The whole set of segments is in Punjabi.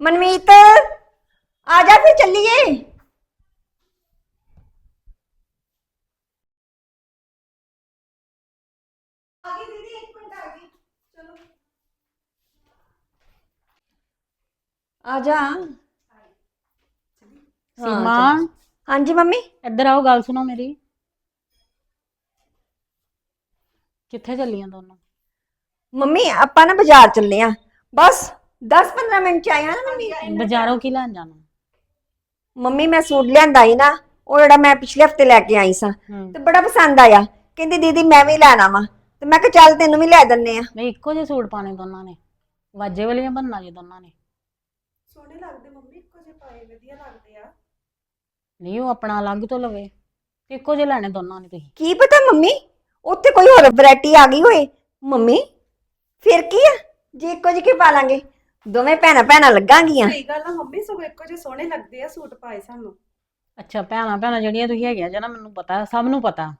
ਮਨਮੀਤ ਆ ਜਾ ਫਿਰ ਚੱਲੀਏ ਆ ਗਈ ਦੀਦੀ ਇੱਕ ਮਿੰਟ ਆ ਗਈ ਚਲੋ ਆ ਜਾ ਸੀਮਾ ਹਾਂਜੀ ਮੰਮੀ ਇੱਧਰ ਆਓ ਗੱਲ ਸੁਣੋ ਮੇਰੀ ਕਿੱਥੇ ਚੱਲੀਆਂ ਦੋਨੋਂ ਮੰਮੀ ਆਪਾਂ ਨਾ ਬਾਜ਼ਾਰ ਚੱਲੇ ਆ ਬਸ 10-15 ਮਿੰਟ ਚ ਆਇਆ ਨਾ ਮੰਮੀ ਬਾਜ਼ਾਰੋਂ ਕੀ ਲੈਣ ਜਾਣਾ? ਮੰਮੀ ਮੈਂ ਸੂਟ ਲਿਆਂਦਾ ਸੀ ਨਾ ਉਹ ਜਿਹੜਾ ਮੈਂ ਪਿਛਲੇ ਹਫ਼ਤੇ ਲੈ ਕੇ ਆਈ ਸਾਂ ਹੂੰ। ਤੇ ਬੜਾ ਪਸੰਦ ਆਇਆ। ਕਹਿੰਦੀ ਦੀਦੀ ਮੈਂ ਵੀ ਲੈਣਾ ਵਾ। ਤੇ ਮੈਂ ਕਿਹਾ ਚੱਲ ਤੈਨੂੰ ਵੀ ਲੈ ਦਿੰਨੇ ਆ। ਨਹੀਂ ਇੱਕੋ ਜਿਹੇ ਸੂਟ ਪਾਣੇ ਦੋਨਾਂ ਨੇ। ਵਾਜੇ ਵਾਲੀਆਂ ਬੰਨਾ ਜੀ ਦੋਨਾਂ ਨੇ। ਸੋਹਣੇ ਲੱਗਦੇ ਮੰਮੀ ਇੱਕੋ ਜਿਹੇ ਪਾਏ ਵਧੀਆ ਲੱਗਦੇ ਆ। ਨਹੀਂ ਉਹ ਆਪਣਾ ਅਲੱਗ ਤੋਂ ਲਵੇ। ਇੱਕੋ ਜਿਹੇ ਲੈਣੇ ਦੋਨਾਂ ਨੇ ਤੁਸੀਂ। ਕੀ ਪਤਾ ਮੰਮੀ? ਉੱਥੇ ਕੋਈ ਹੋਰ ਵੈਰਾਈਟੀ ਆ ਗਈ ਹੋਏ। ਮੰਮੀ ਫਿਰ ਕੀ ਆ? ਜੇ ਇੱਕੋ ਜਿਹੇ ਪਾ ਲਾਂਗੇ? ਦੋਵੇਂ ਭੈਣਾਂ ਭੈਣਾਂ ਲੱਗਾਂਗੀਆਂ। ਸਹੀ ਗੱਲ ਆ ਮੰਮੀ ਸਗੋਂ ਇੱਕੋ ਜਿਹੇ ਸੋਹਣੇ ਲੱਗਦੇ ਆ ਸੂਟ ਪਾਏ ਸਾਨੂੰ। ਅੱਛਾ ਭੈਣਾਂ ਭੈਣਾਂ ਜਿਹੜੀਆਂ ਤੁਸੀਂ ਹੈਗੀਆਂ ਜਨਾ ਮੈਨੂੰ ਪਤਾ ਸਭ ਨੂੰ ਪਤਾ।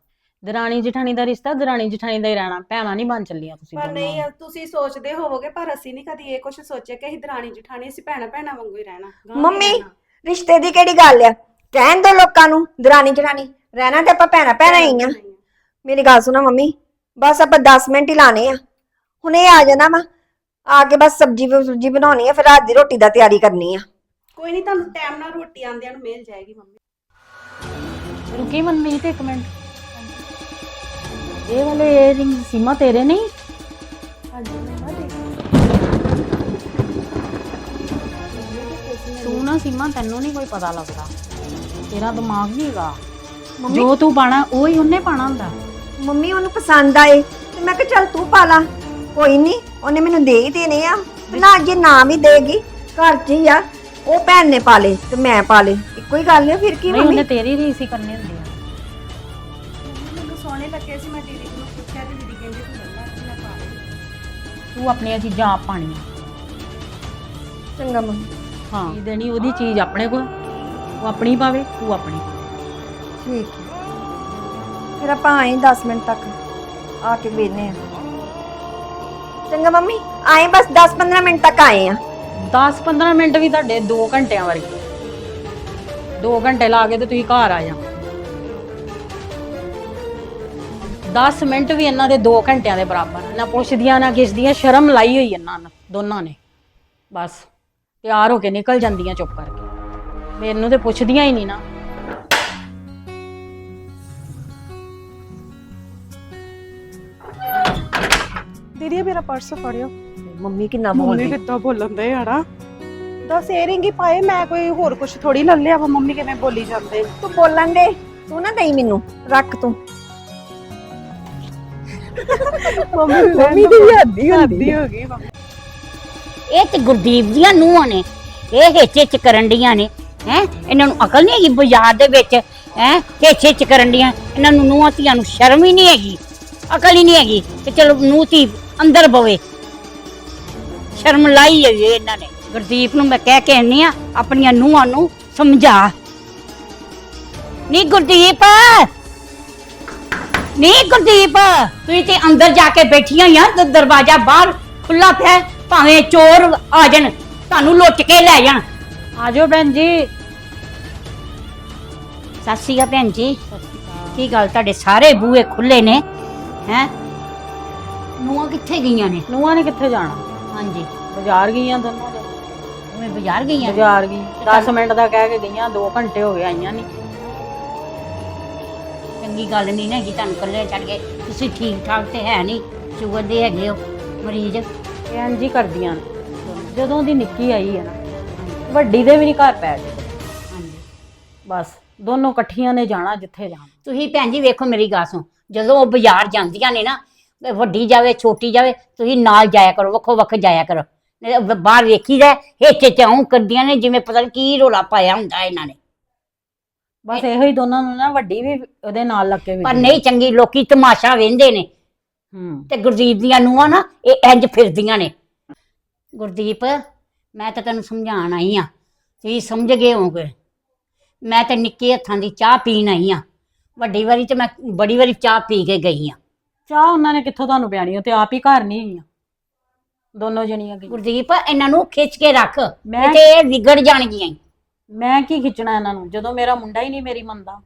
ਦਰਾਣੀ ਜਠਾਣੀ ਦਾ ਰਿਸ਼ਤਾ ਦਰਾਣੀ ਜਠਾਣੀ ਦਾ ਹੀ ਰਹਿਣਾ ਭੈਣਾਂ ਨਹੀਂ ਬਣ ਚੱਲੀਆਂ ਤੁਸੀਂ ਪਰ ਦੋਨੋਂ। ਨਹੀਂ ਤੁਸੀਂ ਸੋਚਦੇ ਹੋਵੋਗੇ ਪਰ ਅਸੀਂ ਨਹੀਂ ਕਦੀ ਇਹ ਕੁਝ ਸੋਚਿਆ ਕਿ ਅਸੀਂ ਦਰਾਣੀ ਜਠਾਣੀ ਅਸੀਂ ਭੈਣਾਂ ਭੈਣਾਂ ਵਾਂਗੂ ਹੀ ਰਹਿਣਾ ਗਾਂਹ ਵੀ ਮੰਮੀ ਰਹਿਣਾ। ਰਿਸ਼ਤੇ ਦੀ ਕਿਹੜੀ ਗੱਲ ਆ? ਕਹਿਣ ਦੋ ਲੋਕਾਂ ਨੂੰ ਦਰਾਣੀ ਜਠਾਣੀ ਰਹਿਣਾ ਤੇ ਆਪਾਂ ਭੈਣਾਂ ਭੈਣਾਂ ਹੀ ਆ। ਮੇਰੀ ਗੱਲ ਸੁਣੋ ਮੰਮੀ ਬਸ ਆਪਾਂ 10 ਮਿੰਟ ਹੀ ਲਾਣੇ ਆ। ਹੁਣ ਇਹ ਆ ਜਾਣਾ ਵਾ ਆ ਕੇ ਬਸ ਸਬਜੀ ਸੁਬਜੀ ਬਣਾਉਣੀ ਆ ਫਿਰ ਰਾਤ ਦੀ ਰੋਟੀ ਦਾ ਤਿਆਰੀ ਕਰਨੀ ਆ। ਕੋਈ ਨਹੀਂ ਤੁਹਾਨੂੰ ਟਾਈਮ ਨਾਲ ਰੋਟੀ ਆਂਦਿਆਂ ਨੂੰ ਮਿਲ ਜਾਏਗੀ ਮੰਮੀ। ਰੁਕੀ ਮਨਮੀਤ ਇੱਕ ਮਿੰਟ। ਇਹ ਵਾਲੇ ਏਅਰਿੰਗ ਸੀਮਾ ਤੇਰੇ ਨਹੀਂ? ਹਾਂਜੀ ਮੰਮਾ ਜੀ ਤੂੰ ਨਾ ਸੀਮਾ ਤੈਨੂੰ ਨਹੀਂ ਕੋਈ ਪਤਾ ਲੱਗਦਾ। ਤੇਰਾ ਦਿਮਾਗ ਨਹੀਂ ਹੈਗਾ। ਜੋ ਤੂੰ ਪਾਣਾ ਉਹ ਹੀ ਉਹਨੇ ਪਾਣਾ ਹੁੰਦਾ। ਮੰਮੀ ਉਹਨੂੰ ਪਸੰਦ ਆਏ। ਤੇ ਮੈਂ ਕਿਹਾ ਚੱਲ ਤੂੰ ਪਾ ਲਾ। ਕੋਈ ਨਹੀਂ ਉਹਨੇ ਮੈਨੂੰ ਦੇ ਹੀ ਦੇਣੇ ਆ। ਨਾ ਜੇ ਨਾ ਵੀ ਦੇਗੀ ਘਰ 'ਚ ਹੀ ਆ। ਉਹ ਭੈਣ ਨੇ ਪਾ ਲੇ ਤੇ ਮੈਂ ਪਾ ਲੇ ਇੱਕੋ ਹੀ ਗੱਲ ਹੈ ਫਿਰ ਕੀ ਨਹੀਂ ਮੰਮੀ? ਉਹਨੇ ਤੇਰੀ ਰੀਸ ਹੀ ਕਰਨੀ ਹੁੰਦੀ ਆ। ਮੰਮੀ ਮੈਨੂੰ ਸੋਹਣੇ ਲੱਗੇ ਸੀ ਮੈਂ ਦੀਦੀ ਨੂੰ ਪੁੱਛਿਆ ਤੇ ਦੀਦੀ ਕਹਿੰਦੇ ਤੂੰ ਲੈ ਲੈ ਤੇ ਮੈਂ ਪਾ ਲਈ ਤੂੰ ਆਪਣੀਆਂ ਚੀਜ਼ਾਂ ਆਪ ਪਾਣੀਆਂ। ਚੰਗਾ ਮੰਮੀ। ਹਾਂ। ਚੀਜ਼ ਦੇਣੀ ਉਹਦੀ ਚੀਜ਼ ਆਪਣੇ ਕੋਲ? ਉਹ ਆਪਣੀ ਪਾਵੇ ਤੂੰ ਆਪਣੀ। ਠੀਕ ਹੈ ਫਿਰ ਆਪਾਂ ਆਏ 10 ਮਿੰਟ ਤੱਕ ਆ ਕੇ ਵੇਨੇ ਆ। ਚੰਗਾ ਮੰਮੀ, ਆਏ ਬਸ 10-15 ਮਿੰਟ ਤੱਕ ਆਏ ਆ। 10-15 ਮਿੰਟ ਵੀ ਤੁਹਾਡੇ 2 ਘੰਟਿਆਂ ਵਰਗੇ 2 ਘੰਟੇ ਲਾ ਕੇ ਤੇ ਤੁਸੀਂ ਘਰ ਆ ਜਾ 10 ਮਿੰਟ ਵੀ ਇਹਨਾਂ ਦੇ 2 ਘੰਟਿਆਂ ਦੇ ਬਰਾਬਰ ਨਾ ਪੁੱਛਦੀਆਂ, ਨਾ ਕਿਸਦੀਆਂ ਸ਼ਰਮ ਲਾਈ ਹੋਈ ਇਹਨਾਂ ਨੇ ਦੋਨਾਂ ਨੇ। ਬਸ, ਤਿਆਰ ਹੋ ਕੇ ਨਿਕਲ ਜਾਂਦੀਆਂ ਚੁੱਪ ਕਰਕੇ। ਮੈਨੂੰ ਤੇ ਪੁੱਛਦੀਆਂ ਹੀ ਨਹੀਂ ਨਾ। ਦੀਦੀ ਇਹ ਮੇਰਾ ਪਰਸ ਫੜਿਓ। ਮੰਮੀ ਕਿੰਨਾ ਮੰਮੀ ਬੋਲਦੀ ਕਿੱਦਾਂ ਬੋਲਣ ਦੇ ਹਨਾ ਦਸ ਏਰਿੰਗ ਹੀ ਪਾਏ ਮੈਂ ਕੋਈ ਹੋਰ ਕੁਝ ਥੋੜੀ ਲੈ ਲਿਆ ਵਾ। ਮੰਮੀ ਕਿਵੇਂ ਬੋਲੀ ਜਾਂਦੇ? ਤੂੰ ਬੋਲਣ ਦੇ। ਤੂੰ ਨਾ ਦੇਈ ਮੈਨੂੰ। ਰੱਖ ਤੂੰ। ਮੰਮੀ ਮੰਮੀ ਦੀ ਹੱਦੀ। ਹੁੰਦੀ ਹੋ ਗਈ ਇਹ ਤੇ ਗੁਰਦੀਪ ਦੀਆਂ ਨੂੰਹਾਂ ਨੇ। ਇਹ ਹਿੱਚ ਚ ਕਰਨ ਡੀਆਂ ਨੇ। ਹੈ? ਇਹਨਾਂ ਨੂੰ ਅਕਲ ਨਹੀਂ ਹੈਗੀ ਬਾਜ਼ਾਰ ਦੇ ਵਿੱਚ। ਹੈ? ਹਿੱਚ ਹਿੱਚ ਕਰਨ ਡੀਆਂ। ਇਹਨਾਂ ਨੂੰ ਨੂੰਹਾਂ ਧੀਆਂ ਨੂੰ ਸ਼ਰਮ ਹੀ ਨਹੀਂ ਹੈਗੀ। ਅਕਲ ਹੀ ਨਹੀਂ ਹੈਗੀ ਕਿ ਚਲੋ ਨੂੰਹ ਧੀ ਅੰਦਰ ਬਵੇ। ਸ਼ਰਮ ਲਾਈ ਹੈ ਜੀ ਇਹਨਾਂ ਨੇ। ਗੁਰਦੀਪ ਨੂੰ ਮੈਂ ਕਹਿ ਕੇ ਆਨੀ ਆ ਆਪਣੀਆਂ ਨੂੰਹਾਂ ਨੂੰ ਸਮਝਾ। ਨਹੀਂ ਗੁਰਦੀਪ! ਨਹੀਂ ਗੁਰਦੀਪ! ਤੁਸੀਂ ਤੇ ਅੰਦਰ ਜਾ ਕੇ ਬੈਠੀਆਂ ਆ ਤੇ ਦਰਵਾਜ਼ਾ ਬਾਹਰ ਖੁੱਲਾ ਪਿਆ। ਭਾਵੇਂ ਚੋਰ ਆ ਜਾਣ ਤੁਹਾਨੂੰ ਲੁੱਟ ਕੇ ਲੈ ਜਾਣ। ਆਜੋ ਭੈਣ ਜੀ। ਸਤਿ ਸ਼੍ਰੀ ਅਕਾਲ ਭੈਣ ਜੀ। ਕੀ ਗੱਲ ਤੁਹਾਡੇ ਸਾਰੇ ਬੂਹੇ ਖੁੱਲੇ ਨੇ ਹੈ? ਨੂੰਹਾਂ ਕਿੱਥੇ ਗਈਆਂ ਨੇ? ਨੂੰਹਾਂ ਨੇ ਕਿੱਥੇ ਜਾਣਾ? ਹਾਂਜੀ। ਬਾਜ਼ਾਰ ਗਈਆਂ ਦੋਨੋਂ ਦੇ। ਮੈਂ ਬਾਜ਼ਾਰ ਗਈਆਂ? ਬਾਜ਼ਾਰ ਗਈ। 10 ਮਿੰਟ ਦਾ ਕਹਿ ਕੇ ਗਈਆਂ 2 ਘੰਟੇ ਹੋ ਗਏ ਆਈਆਂ ਨਹੀਂ। ਚੰਗੀ ਗੱਲ ਨਹੀਂ ਨਾ ਹੈਗੀ ਤੁਹਾਨੂੰ ਕੱਲੇ ਛੱਡ ਕੇ। ਤੁਸੀਂ ਠੀਕ ਠਾਕ ਤੇ ਹੈ ਨਹੀਂ ਸ਼ੂਗਰ ਦੇ ਹੈਗੇ ਹੋ ਮਰੀਜ਼। ਇੰਝ ਹੀ ਕਰਦੀਆਂ ਨੇ। ਜਦੋਂ ਦੀ ਨਿੱਕੀ ਆਈ ਹੈ ਨਾ ਵੱਡੀ ਦੇ ਵੀ ਨਹੀਂ ਘਰ ਪੈ ਗਈ ਹਾਂਜੀ। ਬਸ ਦੋਨੋਂ ਇਕੱਠੀਆਂ ਨੇ ਜਾਣਾ ਜਿੱਥੇ ਜਾਣਾ। ਤੁਸੀਂ ਭੈਣ ਜੀ ਵੇਖੋ ਮੇਰੀ ਗੱਲ ਸੁਣ। ਜਦੋਂ ਉਹ ਬਾਜ਼ਾਰ ਜਾਂਦੀਆਂ ਨੇ ਨਾ ਵੱਡੀ ਜਾਵੇ ਛੋਟੀ ਜਾਵੇ ਤੁਸੀਂ ਨਾਲ ਜਾਇਆ ਕਰੋ ਵੱਖੋ ਵੱਖ ਜਾਇਆ ਕਰੋ। ਨਹੀਂ ਤਾਂ ਬਾਹਰ ਵੇਖੀਦਾ ਹਿੱਚ ਚਾਉਂ ਕਰਦੀਆਂ ਨੇ ਜਿਵੇਂ ਪਤਾ ਨੀ ਕੀ ਰੋਲਾ ਪਾਇਆ ਹੁੰਦਾ ਇਹਨਾਂ ਨੇ। ਬਸ ਇਹੋ ਹੀ ਦੋਨਾਂ ਨੂੰ ਨਾ ਵੱਡੀ ਵੀ ਉਹਦੇ ਨਾਲ ਲੱਗ ਕੇ ਪਰ ਨਹੀਂ ਚੰਗੀ ਲੋਕੀ ਤਮਾਸ਼ਾ ਵੇਂਦੇ ਨੇ। ਹੂੰ। ਤੇ ਗੁਰਦੀਪ ਦੀਆਂ ਨੂੰਹਾਂ ਨਾ ਇਹ ਇੰਜ ਫਿਰਦੀਆਂ ਨੇ। ਗੁਰਦੀਪ ਮੈਂ ਤਾਂ ਤੈਨੂੰ ਸਮਝਾਉਣ ਆਈ ਆ। ਤੁਸੀਂ ਸਮਝ ਗਏ ਹੋਗੇ ਮੈਂ ਤਾਂ ਨਿੱਕੇ ਹੱਥਾਂ ਦੀ ਚਾਹ ਪੀਣ ਆਈ ਆ। ਵੱਡੀ ਵਾਰੀ ਤੇ ਮੈਂ ਬੜੀ ਵਾਰੀ ਚਾਹ ਪੀ ਕੇ ਗਈ ਆ। ਚਾਹ ਉਹਨਾਂ ਨੇ ਕਿੱਥੋਂ ਤੁਹਾਨੂੰ ਪਿਆਣੀ ਉਹ ਤੇ ਆਪ ਹੀ ਘਰ ਨਹੀਂ ਗਈਆਂ ਦੋਨੋਂ ਜਣੀਆਂ ਗਈਆਂ ਗੁਰਦੀਪ ਇਹਨਾਂ ਨੂੰ ਖਿੱਚ ਕੇ ਰੱਖ। ਮੈਂ- ਤੇ ਇਹ ਵਿਗੜ ਜਾਣਗੀਆਂ ਈ। ਮੈਂ ਕੀ ਖਿੱਚਣਾ ਇਹਨਾਂ ਨੂੰ? ਜਦੋਂ ਮੇਰਾ ਮੁੰਡਾ ਹੀ ਨਹੀਂ ਮੇਰੀ ਮੰਨਦਾ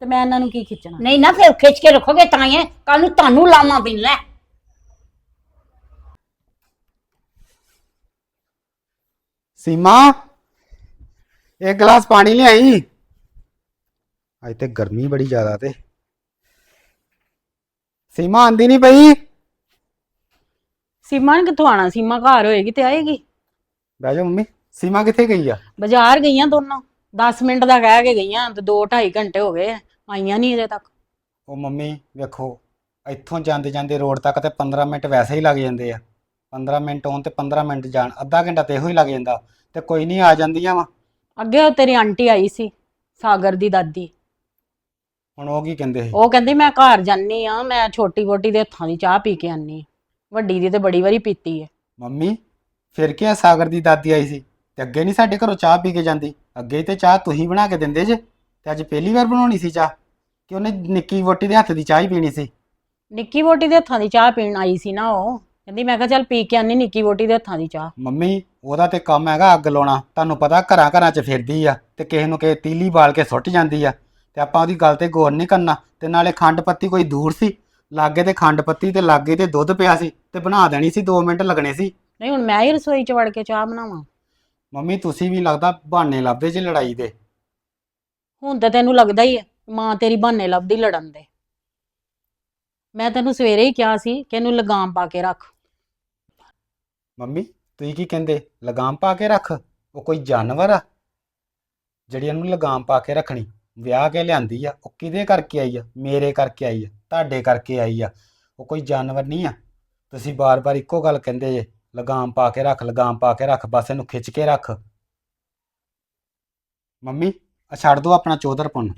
ਤੇ ਮੈਂ ਇਹਨਾਂ ਨੂੰ ਕੀ ਖਿੱਚਣਾ? ਨਹੀਂ ਨਾ ਫਿਰ ਖਿੱਚ ਕੇ ਰੱਖੋਗੇ ਤਾਂ ਹੀ ਕੱਲ ਨੂੰ ਤੁਹਾਨੂੰ ਲਾਵਾਂ ਪੈਣਾ ਸੀਮਾ ਇੱਕ ਗਲਾਸ ਪਾਣੀ ਲਿਆਈ? ਅੱਜ ਤੇ ਗਰਮੀ ਬੜੀ ਜ਼ਿਆਦਾ ਤੇ। ਸੀਮਾ ਆਂਦੀ ਨਹੀਂ ਪਈ? ਸੀਮਾ ਨੇ ਕਿੱਥੋਂ ਆਣਾ ਸੀਮਾ ਘਰ ਹੋਏਗੀ ਤੇ ਆਏਗੀ। ਬਹਿ ਜਾ ਮੰਮੀ। ਸੀਮਾ ਕਿੱਥੇ ਗਈ ਆ? ਬਾਜ਼ਾਰ ਗਈਆਂ ਦੋਨੋਂ। 10 ਮਿੰਟ ਦਾ ਕਹਿ ਕੇ ਗਈਆਂ ਤੇ 2 2.5 ਘੰਟੇ ਹੋ ਗਏ। ਆ, ਆਈਆਂ ਨਹੀਂ ਅਜੇ ਤੱਕ। ਉਹ ਮੰਮੀ ਵੇਖੋ ਇੱਥੋਂ ਜਾਂਦੇ ਜਾਂਦੇ ਰੋਡ ਤੱਕ ਤੇ 15 ਮਿੰਟ ਵੈਸੇ ਹੀ ਲੱਗ ਜਾਂਦੇ ਆ। 15 ਮਿੰਟ ਆਉਣ ਤੇ 15 ਮਿੰਟ ਜਾਣ ਅੱਧਾ ਘੰਟਾ ਤੇ ਇਹੋ ਹੀ ਲੱਗ ਜਾਂਦਾ। ਤੇ ਕੋਈ ਨਹੀਂ ਆ ਜਾਂਦੀਆਂ ਵਾ। ਅੱਗੇ ਉਹ ਤੇਰੀ ਆਂਟੀ ਆਈ ਸੀ ਸਾਗਰ ਦੀ ਦਾਦੀ। ਹੁਣ ਉਹ ਕੀ ਕਹਿੰਦੇ ਸੀ? ਉਹ ਕਹਿੰਦੀ ਮੈਂ ਘਰ ਜਾਨੀ ਆ ਮੈਂ ਛੋਟੀ ਵੋਟੀ ਦੇ ਹੱਥਾਂ ਦੀ ਚਾਹ ਪੀ ਕੇ ਆਨੀ। ਵੱਡੀ ਦੀ ਤੇ ਬੜੀ ਵਾਰੀ ਪੀਤੀ ਹੈ। ਮੰਮੀ ਫਿਰ ਕੀ ਆ ਸਾਗਰ ਦੀ ਦਾਦੀ ਆਈ ਸੀ? ਤੇ ਅੱਗੇ ਨਹੀਂ ਸਾਡੇ ਘਰੋਂ ਚਾਹ ਪੀ ਕੇ ਜਾਂਦੀ? ਅੱਗੇ ਤੇ ਚਾਹ ਤੁਸੀਂ ਬਣਾ ਕੇ ਦਿੰਦੇ ਜੇ। ਤੇ ਅੱਜ ਪਹਿਲੀ ਵਾਰ ਬਣਾਉਣੀ ਸੀ ਚਾਹ। ਕਿ ਉਹਨੇ ਨਿੱਕੀ ਵੋਟੀ ਦੇ ਹੱਥ ਦੀ ਚਾਹ ਹੀ ਪੀਣੀ ਸੀ? ਨਿੱਕੀ ਵੋਟੀ ਦੇ ਹੱਥਾਂ ਦੀ ਚਾਹ ਪੀਣ ਆਈ ਸੀ ਨਾ ਉਹ। ਕਹਿੰਦੀ ਮੈਂ ਕਿਹਾ ਚੱਲ ਪੀ ਕੇ ਆਨੀ ਨਿੱਕੀ ਵੋਟੀ ਦੇ ਹੱਥਾਂ ਦੀ ਚਾਹ। ਮੰਮੀ ਉਹਦਾ ਤੇ ਕੰਮ ਹੈਗਾ ਅੱਗ ਲਾਉਣਾ। ਤੁਹਾਨੂੰ ਪਤਾ ਘਰਾਂ ਘਰਾਂ 'ਚ ਫਿਰਦੀ ਆ ਤੇ ਕਿਸੇ ਨੂੰ ਕਿਸੇ ਤੀਲੀ ਬਾਲ ਕੇ ਸੁੱਟ ਜਾਂਦੀ ਆ। ਤੇ ਆਪਾਂ ਉਹਦੀ ਗੱਲ ਤੇ ਗੌਰ ਨਹੀਂ ਕਰਨਾ। ਤੇ ਨਾਲੇ ਖੰਡ ਪੱਤੀ ਕੋਈ ਦੂਰ ਸੀ ਲਾਗੇ ਤੇ ਖੰਡ ਪੱਤੀ ਤੇ ਲਾਗੇ ਤੇ ਦੁੱਧ ਪਿਆ ਸੀ ਤੇ ਬਣਾ ਦੇਣੀ ਸੀ 2 ਮਿੰਟ ਲੱਗਣੇ ਸੀ। ਨਹੀਂ ਹੁਣ ਮੈਂ ਹੀ ਰਸੋਈ 'ਚ ਵੜ ਕੇ ਚਾਹ ਬਣਾਵਾਂ। ਮੰਮੀ ਤੁਸੀਂ ਵੀ ਲੱਗਦਾ ਬਹਾਨੇ ਲੱਭਦੇ ਜੇ ਲੜਾਈ ਦੇ। ਹੁਣ ਤਾਂ ਤੈਨੂੰ ਲੱਗਦਾ ਹੀ ਹੈ ਮਾਂ ਤੇਰੀ ਬਹਾਨੇ ਲੱਭਦੀ ਲੜਨ ਦੇ। ਮੈਂ ਤੈਨੂੰ ਸਵੇਰੇ ਹੀ ਕਿਹਾ ਸੀ ਕਿ ਇਹਨੂੰ ਲਗਾਮ ਪਾ ਕੇ ਰੱਖ। ਮੰਮੀ ਤੁਸੀਂ ਕੀ ਕਹਿੰਦੇ? ਲਗਾਮ ਪਾ ਕੇ ਰੱਖ? ਉਹ ਕੋਈ ਜਾਨਵਰ ਆ ਜਿਹੜੀ ਇਹਨੂੰ ਲਗਾਮ ਪਾ ਕੇ ਰੱਖਣੀ। ਵਿਆਹ ਕੇ ਲਿਆਂਦੀ ਆ ਉਹ ਕਿਹਦੇ ਕਰਕੇ ਆਈ ਆ? ਮੇਰੇ ਕਰਕੇ ਆਈ ਆ ਤੁਹਾਡੇ ਕਰਕੇ ਆਈ ਆ। ਉਹ ਕੋਈ ਜਾਨਵਰ ਨਹੀਂ ਆ। ਤੁਸੀਂ ਬਾਰ-ਬਾਰ ਇੱਕੋ ਗੱਲ ਕਹਿੰਦੇ ਜੇ ਲਗਾਮ ਪਾ ਕੇ ਰੱਖ ਲਗਾਮ ਪਾ ਕੇ ਰੱਖ ਬਸ ਇਹਨੂੰ ਖਿੱਚ ਕੇ ਰੱਖ। ਮੰਮੀ ਆ ਛੱਡ ਦੋ ਆਪਣਾ ਚੌਧਰਪੁਣ।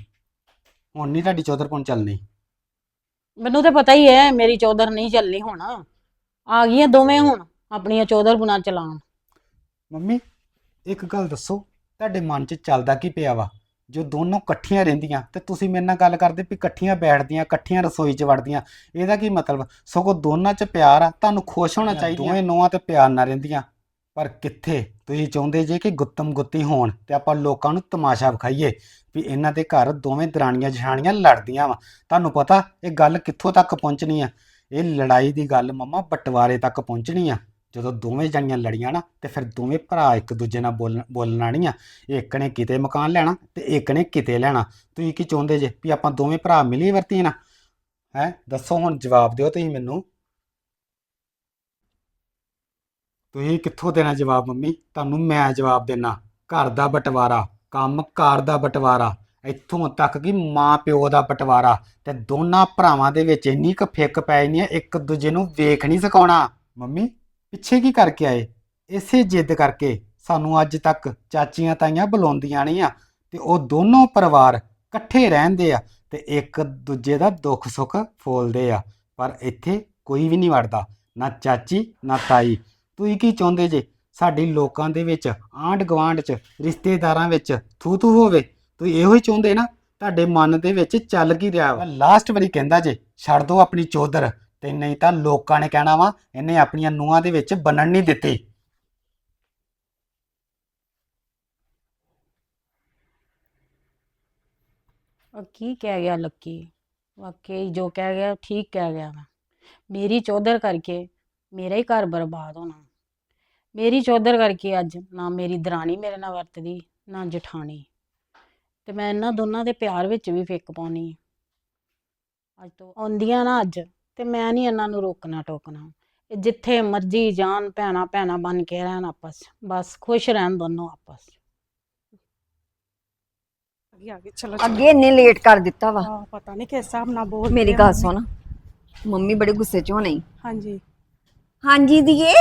ਹੁਣ ਨਹੀਂ ਤੁਹਾਡੀ ਚੌਧਰਪੁਣ ਚੱਲਣੀ। ਮੈਨੂੰ ਤੇ ਪਤਾ ਹੀ ਹੈ ਮੇਰੀ ਚੌਧਰ ਨਹੀਂ ਚੱਲਣੀ ਹੁਣ। ਆ ਗਈਆਂ ਦੋਵੇਂ ਹੁਣ ਆਪਣੀਆਂ ਚੌਧਰ ਗੁਣਾ ਚਲਾਉਣ। ਮੰਮੀ ਇੱਕ ਗੱਲ ਦੱਸੋ ਤੁਹਾਡੇ ਮਨ 'ਚ ਚੱਲਦਾ ਕੀ ਪਿਆ ਵਾ? ਜੋ ਦੋਨੋਂ ਇਕੱਠੀਆਂ ਰਹਿੰਦੀਆਂ ਤੇ ਤੁਸੀਂ ਮੇਰੇ ਨਾਲ ਗੱਲ ਕਰਦੇ ਵੀ ਇਕੱਠੀਆਂ ਬੈਠਦੀਆਂ ਇਕੱਠੀਆਂ ਰਸੋਈ 'ਚ ਵੜਦੀਆਂ ਇਹਦਾ ਕੀ ਮਤਲਬ? ਸਗੋਂ ਦੋਨਾਂ 'ਚ ਪਿਆਰ ਆ ਤੁਹਾਨੂੰ ਖੁਸ਼ ਹੋਣਾ ਚਾਹੀਦਾ। ਦੋਵੇਂ ਨੋਆਂ ਤੇ ਪਿਆਰ ਨਾਲ ਰਹਿੰਦੀਆਂ। ਪਰ ਕਿੱਥੇ? ਤੁਸੀਂ ਚਾਹੁੰਦੇ ਜੇ ਕਿ ਗੁੱਤਮ ਗੁੱਤੀ ਹੋਣ ਤੇ ਆਪਾਂ ਲੋਕਾਂ ਨੂੰ ਤਮਾਸ਼ਾ ਵਿਖਾਈਏ ਵੀ ਇਹਨਾਂ ਦੇ ਘਰ ਦੋਵੇਂ ਦਰਾਣੀਆਂ ਜਠਾਣੀਆਂ ਲੜਦੀਆਂ ਵਾ। ਤੁਹਾਨੂੰ ਪਤਾ ਇਹ ਗੱਲ ਕਿੱਥੋਂ ਤੱਕ ਪਹੁੰਚਣੀ ਆ? ਇਹ ਲੜਾਈ ਦੀ ਗੱਲ ਮਮਾ ਬਟਵਾਰੇ ਤੱਕ ਪਹੁੰਚਣੀ ਆ। ਜਦੋਂ ਦੋਵੇਂ ਜਣੀਆਂ ਲੜੀਆਂ ਨਾ, ਤੇ ਫਿਰ ਦੋਵੇਂ ਭਰਾ ਇੱਕ ਦੂਜੇ ਨਾਲ ਬੋਲਣ, ਬੋਲਣਾ ਨਹੀਂ ਆ ਇੱਕ ਨੇ ਕਿਤੇ ਮਕਾਨ ਲੈਣਾ ਤੇ ਇੱਕ ਨੇ ਕਿਤੇ ਲੈਣਾ। ਤੁਸੀਂ ਕੀ ਚਾਹੁੰਦੇ ਜੇ ਵੀ ਆਪਾਂ ਦੋਵੇਂ ਭਰਾ ਮਿਲੀ ਵਰਤੀ ਨਾ? ਹੈ? ਦੱਸੋ ਹੁਣ, ਜਵਾਬ ਦਿਓ ਤੁਸੀਂ ਮੈਨੂੰ। ਤੁਸੀਂ ਕਿੱਥੋਂ ਦੇਣਾ ਜਵਾਬ ਮੰਮੀ? ਤੁਹਾਨੂੰ ਮੈਂ ਜਵਾਬ ਦੇਣਾ। ਘਰ ਦਾ ਬਟਵਾਰਾ, ਕੰਮ ਕਾਰ ਦਾ ਬਟਵਾਰਾ, ਇੱਥੋਂ ਤੱਕ ਕਿ ਮਾਂ ਪਿਓ ਦਾ ਬਟਵਾਰਾ। ਤੇ ਦੋਨਾਂ ਭਰਾਵਾਂ ਦੇ ਵਿੱਚ ਇੰਨੀ ਕੁ ਫਿੱਕ ਪੈ ਜਾਂਦੀ ਹੈ, ਇੱਕ ਦੂਜੇ ਨੂੰ ਵੇਖ ਨਹੀਂ ਸਕਾਉਣਾ। ਮੰਮੀ ਪਿੱਛੇ ਕੀ ਕਰਕੇ ਆਏ? ਇਸੇ ਜਿੱਦ ਕਰਕੇ ਸਾਨੂੰ ਅੱਜ ਤੱਕ ਚਾਚੀਆਂ ਤਾਈਆਂ ਬੁਲਾਉਂਦੀਆਂ ਨਹੀਂ ਆ ਤੇ ਉਹ ਦੋਨੋਂ ਪਰਿਵਾਰ ਇਕੱਠੇ ਰਹਿੰਦੇ ਆ ਤੇ ਇੱਕ ਦੂਜੇ ਦਾ ਦੁੱਖ ਸੁੱਖ ਫੋਲਦੇ ਆ। ਪਰ ਇੱਥੇ ਕੋਈ ਵੀ ਨਹੀਂ ਵੜਦਾ, ਨਾ ਚਾਚੀ, ਨਾ ਤਾਈ। ਤੁਸੀਂ ਕੀ ਚਾਹੁੰਦੇ ਜੇ ਸਾਡੀ ਲੋਕਾਂ ਦੇ ਵਿੱਚ ਆਂਢ ਗੁਆਂਢ 'ਚ, ਰਿਸ਼ਤੇਦਾਰਾਂ ਵਿੱਚ ਥੂ ਥੂ ਹੋਵੇ? ਤੁਸੀਂ ਇਹੋ ਹੀ ਚਾਹੁੰਦੇ ਨਾ ਤੁਹਾਡੇ ਮਨ ਦੇ ਵਿੱਚ ਚੱਲ ਕੀ ਰਿਹਾ ਵਾ? ਲਾਸਟ ਵਾਰੀ ਕਹਿੰਦਾ ਜੇ, ਛੱਡ ਦੋ ਆਪਣੀ ਚੋਦਰ ਤੇ ਨਹੀਂ ਤਾਂ ਲੋਕਾਂ ਨੇ ਕਹਿਣਾ ਵਾ, ਇਹਨੇ ਆਪਣੀਆਂ ਨੂੰਹਾਂ ਦੇ ਵਿੱਚ ਬੰਨਣ ਨਹੀਂ ਦਿੱਤੀ। ਉਹ ਕੀ ਕਹਿ ਗਿਆ ਲੱਕੀ? ਵਾਕਈ ਜੋ ਕਹਿ ਗਿਆ, ਠੀਕ ਕਹਿ ਗਿਆ ਵਾ। ਮੇਰੀ ਚੌਧਰ ਕਰਕੇ ਮੇਰਾ ਹੀ ਘਰ ਬਰਬਾਦ ਹੋਣਾ। ਮੇਰੀ ਚੌਧਰ ਕਰਕੇ ਅੱਜ ਨਾ ਮੇਰੀ ਦਰਾਣੀ ਮੇਰੇ ਨਾਲ ਵਰਤਦੀ, ਨਾ ਜਠਾਣੀ। ਤੇ ਮੈਂ ਇਹਨਾਂ ਦੋਨਾਂ ਦੇ ਪਿਆਰ ਵਿੱਚ ਵੀ ਫਿੱਕ ਪਾਉਣੀ ਅੱਜ ਤੋਂ ਆਉਂਦੀਆਂ ਨਾ ਅੱਜ। ਤੇ ਮੈਂ ਨਹੀਂ ਇਹਨਾਂ ਨੂੰ ਰੋਕਣਾ ਟੋਕਣਾ। ਇਹ ਜਿੱਥੇ ਮਰਜ਼ੀ ਜਾਣ ਭੈਣਾ ਭੈਣਾ ਬਣ ਕੇ ਰਹਿਣ ਆਪਸ 'ਚ। ਬਸ ਖੁਸ਼ ਰਹਿਣ ਦੋਨੋਂ ਆਪਸ 'ਚ। ਅੱਗੇ ਚਲੋ ਅੱਗੇ ਇੰਨੇ ਲੇਟ ਕਰ ਦਿੱਤਾ ਵਾ। ਹਾਂ ਪਤਾ ਨਹੀਂ ਕਿਸ ਹਿਸਾਬ ਨਾਲ ਬੋਲ ਮੇਰੀ ਗੱਲ ਸੁਣ ਮੰਮੀ ਬੜੇ ਗੁੱਸੇ 'ਚ ਹੋਣੀ। ਹਾਂਜੀ। ਹਾਂਜੀ ਦੀਏ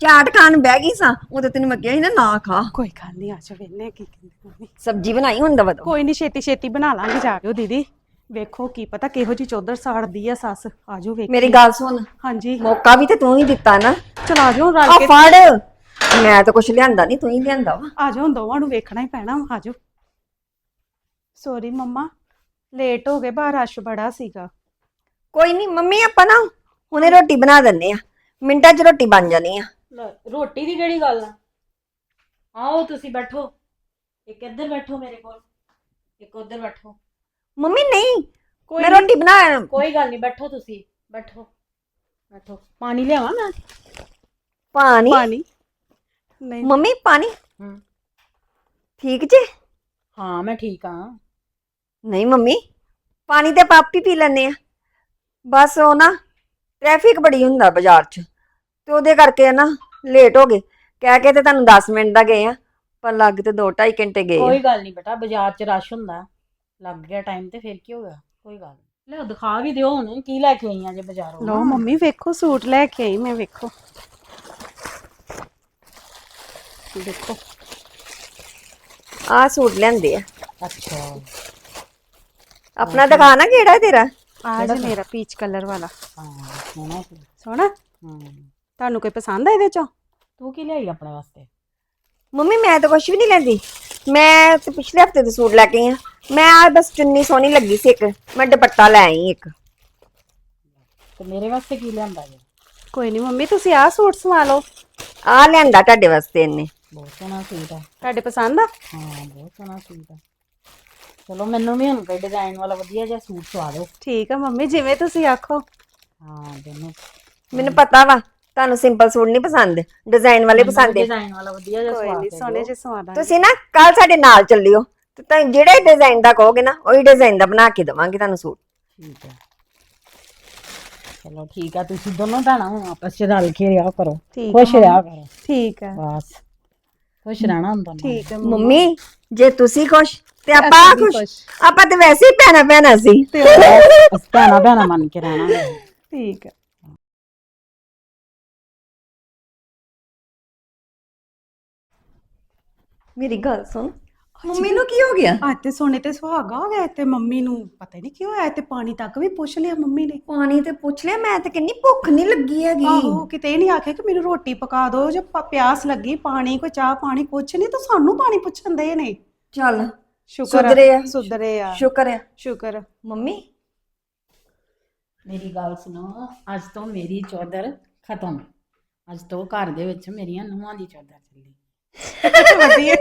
ਚਾਟ ਖਾਣ ਬਹਿ ਗਈ ਸਾਂ ਉਦੋਂ ਤੈਨੂੰ ਮੈਂ ਕਿਹਾ ਸੀ ਨਾ ਨਾ ਖਾ। ਕੋਈ ਗੱਲ ਨਹੀਂ ਆ ਜਾ ਵੇਨੇ ਕੀ ਕਹਿੰਦੇ ਮੰਮੀ ਸਬਜ਼ੀ ਬਣਾਈ ਹੁੰਦਾ ਵਾ ਕੋਈ ਨਹੀਂ ਛੇਤੀ ਛੇਤੀ ਬਣਾ ਲਾਂਗੇ ਜਾ ਕੇ ਉਹ ਦੀਦੀ। ਵੇਖੋ ਕੀ ਪਤਾ ਕਿਹੋ ਜੀ ਚੌਧਰ ਸਾੜਦੀ ਆ ਸੱਸ। ਆਜੋ ਵੇਖ ਮੇਰੀ ਗੱਲ ਸੁਣ। ਹਾਂਜੀ। ਮੌਕਾ ਵੀ ਤੇ ਤੂੰ ਹੀ ਦਿੱਤਾ ਨਾ। ਚਲ ਆਜੋ ਰਲ ਆ ਕੇ। ਫੜ। ਮੈਂ ਤਾਂ ਕੁਛ ਲਿਆਂਦਾ ਨਹੀਂ ਤੂੰ ਹੀ ਲਿਆਂਦਾ ਵਾ। ਆਜੋ ਹੁਣ ਦੋਵਾਂ ਨੂੰ ਵੇਖਣਾ ਹੀ ਪੈਣਾ ਵਾ, ਆਜੋ। ਸੌਰੀ ਮੰਮਾ। ਲੇਟ ਹੋ ਗਏ ਬਾਹਰ ਰਸ਼ ਬੜਾ ਸੀਗਾ। ਕੋਈ ਨਹੀਂ ਮੰਮੀ ਆਪਾਂ ਨਾ ਹੁਣੇ ਰੋਟੀ ਬਣਾ ਦਿੰਨੇ ਆ ਮਿੰਟਾਂ 'ਚ ਰੋਟੀ ਬਣ ਜਾਣੀ ਆ। ਲੈ, ਰੋਟੀ ਦੀ ਕਿਹੜੀ ਗੱਲ ਆ? ਆਓ ਤੁਸੀਂ ਬੈਠੋ। ਇੱਕ ਇੱਧਰ ਬੈਠੋ ਮੇਰੇ ਕੋਲ। ਇੱਕ ਉੱਧਰ ਬੈਠੋ। ਮੰਮੀ ਨਹੀਂ। ਕੋਈ ਮੈਂ ਰੋਟੀ ਬਣਾ ਕੋਈ ਗੱਲ ਨਹੀਂ ਬੈਠੋ ਤੁਸੀਂ। ਬੈਠੋ। ਬੈਠੋ। ਪਾਣੀ ਲਿਆਵਾਂ ਮੈਂ? ਪਾਣੀ? ਪਾਣੀ। ਨਹੀਂ। ਮੰਮੀ ਪਾਣੀ। ਹੂੰ। ਠੀਕ ਜੇ? ਹਾਂ ਮੈਂ ਠੀਕ ਆ ਨਹੀਂ ਮੰਮੀ ਪਾਣੀ ਤੇ ਆਪੀ ਪੀ ਲੈਨੇ ਆ। ਬਸ ਉਹ ਨਾ ਟ੍ਰੈਫਿਕ ਬੜੀ ਹੁੰਦਾ ਬਾਜ਼ਾਰ 'ਚ। ਤੇ ਉਹਦੇ ਕਰਕੇ ਨਾ ਲੇਟ ਹੋ ਗਏ। ਕਹਿ ਕੇ ਤੇ ਤੁਹਾਨੂੰ 10 ਮਿੰਟ ਦਾ ਗਏ ਆ ਪਰ ਲੱਗ ਤੇ 2.5 ਘੰਟੇ ਗਏ ਕੋਈ। ਗੱਲ ਨਹੀਂ ਬੇਟਾ ਬਾਜ਼ਾਰ 'ਚ ਰਸ਼ ਹੁੰਦਾ। ਲੱਗ ਗਿਆ ਟਾਈਮ ਤੇ ਫਿਰ ਕੀ ਹੋ ਗਿਆ? ਕੋਈ ਗੱਲ ਨੀ। ਲੈ ਦਿਖਾ ਵੀ ਦਿਓ ਹੁਣ ਕੀ ਲੈ ਕੇ ਆਈਆਂ ਜੇ ਬਾਜ਼ਾਰੋਂ। ਲਓ ਮੰਮੀ ਵੇਖੋ ਸੂਟ ਲੈ ਕੇ ਆਈ ਮੈਂ ਵੇਖੋ। ਦੇਖੋ। ਆਹ ਸੂਟ ਲੈਂਦੇ ਆ। ਅੱਛਾ। ਆਪਣਾ ਦਿਖਾ ਨਾ ਕਿਹੜਾ ਹੈ ਤੇਰਾ? ਆ ਜੇ ਮੇਰਾ ਪੀਚ ਕਲਰ ਵਾਲਾ? ਹਾਂ ਸੋਹਣਾ ਸੀ ਸੋਹਣਾ? ਹੂੰ। ਤੁਹਾਨੂੰ ਕੋਈ ਪਸੰਦ ਆ ਇਹਦੇ ਚੋਂ? ਤੂੰ ਕੀ ਲਿਆਈ ਆਪਣੇ ਵਾਸਤੇ? ਮੰਮੀ ਮੈਂ ਤਾਂ ਕੁਝ ਵੀ ਨਹੀਂ ਲੈਂਦੀ ਮੈਂ ਤੇ ਪਿਛਲੇ ਹਫ਼ਤੇ ਦੇ ਸੂਟ ਲੈ ਕੇ ਆਈ ਆ ਮੈਂ ਆ ਬਸ ਚੁੰਨੀ ਸੋਹਣੀ ਲੱਗੀ ਸੀ ਇੱਕ। ਮੈਂ ਦੁਪੱਟਾ ਲੈ ਆਈ ਇੱਕ। ਤੇ ਮੇਰੇ ਵਾਸਤੇ ਕੀ ਲਿਆਂਦਾ ਜੇ ਕੋਈ ਨਹੀਂ ਮੰਮੀ ਤੁਸੀਂ ਆਹ ਸੂਟ ਸਵਾ ਲਓ। ਆ ਲਿਆਂਦਾ ਤੁਹਾਡੇ ਵਾਸਤੇ ਇਹਨੇ। ਬਹੁਤ ਸੋਹਣਾ ਸੂਟ ਆ। ਤੁਹਾਡੇ ਪਸੰਦ ਆ? ਹਾਂ ਬਹੁਤ ਸੋਹਣਾ ਸੂਟ ਆ। ਚਲੋ ਮੈਨੂੰ ਵੀ ਹੁਣ ਕੋਈ ਡਿਜ਼ਾਈਨ ਵਾਲਾ ਵਧੀਆ ਜਿਹਾ ਸੂਟ ਸਵਾ ਦਿਓ। ਠੀਕ ਆ ਮੰਮੀ ਜਿਵੇਂ ਤੁਸੀਂ ਆਖੋ। ਹਾਂ ਦੋਨੋਂ ਮੈਨੂੰ ਪਤਾ ਵਾ ਤੁਹਾਨੂੰ ਸਿੰਪਲ ਸੂਟ ਨਹੀਂ ਪਸੰਦ? ਡਿਜ਼ਾਈਨ ਵਾਲੇ ਪਸੰਦ ਹੈ ਡਿਜ਼ਾਈਨ ਵਾਲਾ ਵਧੀਆ ਜਿਹਾ ਕੋਈ ਸਵਾ ਨਹੀਂ ਕੇ ਸੋਹਣੇ ਦਿਓ। ਜਿਹੇ ਸਵਾ ਦਾਂਗੇ। ਤੁਸੀਂ ਨਾ ਕੱਲ ਸਾਡੇ ਨਾਲ ਚੱਲਿਓ। ਤੇ ਤਾਂ ਜਿਹੜੇ ਡਿਜ਼ਾਈਨ ਦਾ ਕਹੋਗੇ ਨਾ ਉਹੀ ਡਿਜ਼ਾਈਨ ਦਾ ਬਣਾ ਕੇ ਦਵਾਂਗੇ ਤੁਹਾਨੂੰ ਸੂਟ। ਠੀਕ ਹੈ। ਚਲੋ ਠੀਕ ਆ ਤੁਸੀਂ ਦੋਨੋਂ ਭੈਣਾਂ ਹੁਣ ਆਪਸ ਚ ਰਲ ਕੇ ਰਿਹਾ ਕਰੋ। ਠੀਕ ਖੁਸ਼ ਰਿਹਾ ਕਰੋ। ਠੀਕ ਆ। ਬਸ। ਖੁਸ਼ ਰਹਿਣਾ ਹੁੰਦਾ ਠੀਕ ਆ ਮੰਮੀ। ਜੇ ਤੁਸੀਂ ਖੁਸ਼ ਤੇ ਆਪਾਂ ਅਸੀਂ ਵੀ ਖੁਸ਼। ਆਪਾਂ ਤੇ ਵੈਸੇ ਹੀ ਭੈਣਾ ਭੈਣਾ ਸੀ। ਅਸੀਂ ਭੈਣਾਂ ਭੈਣਾਂ ਮੰਨ ਕੇ ਰਹਿਣਾ। ਠੀਕ ਆ। ਮੇਰੀ ਗੱਲ ਸੁਣ। ਮੰਮੀ ਨੂੰ ਕੀ ਹੋ ਗਿਆ? ਅੱਜ ਤੇ ਸੋਨੇ ਤੇ ਸੁਹਾਗਾ ਹੋ ਗਿਆ ਤੇ ਮੰਮੀ ਨੂੰ ਪਤਾ ਨਹੀਂ ਕੀ ਹੋਇਆ ਤੇ ਪਾਣੀ ਤੱਕ ਵੀ ਪੁੱਛ ਲਿਆ ਮੰਮੀ ਨੇ। ਪਾਣੀ ਤੇ ਪੁੱਛ ਲਿਆ ਮੈਂ ਤੇ ਕਿੰਨੀ ਭੁੱਖ ਨਹੀਂ ਲੱਗੀ ਹੈਗੀ। ਆਹੋ ਕਿਤੇ ਇਹ ਨਹੀਂ ਆਖਿਆ ਕਿ ਮੈਨੂੰ ਰੋਟੀ ਪਕਾ ਦਿਓ ਜੇ ਪ- ਪਿਆਸ ਲੱਗੀ ਪਾਣੀ ਕੋਈ ਚਾਹ ਪਾਣੀ ਕੁਛ ਨਹੀਂ ਤਾਂ ਸਾਨੂੰ ਪਾਣੀ ਪੁੱਛਣ ਦੇ ਨੇ। ਚੱਲ ਸ਼ੁਕਰ ਸੁਧਰੇ ਆ। ਸੁਧਰੇ ਆ। ਸ਼ੁਕਰ ਆ। ਸ਼ੁਕਰ। ਮੰਮੀ? ਮੇਰੀ ਗੱਲ ਸੁਣੋ ਅੱਜ ਤੋਂ ਮੇਰੀ ਚੌਧਰ ਖਤਮ। ਅੱਜ ਤੋਂ ਘਰ ਦੇ ਵਿੱਚ ਮੇਰੀਆਂ ਨੂੰਹਾਂ ਦੀ ਚੌਧਰ ਚੱਲੀ। ਵਧੀਆ।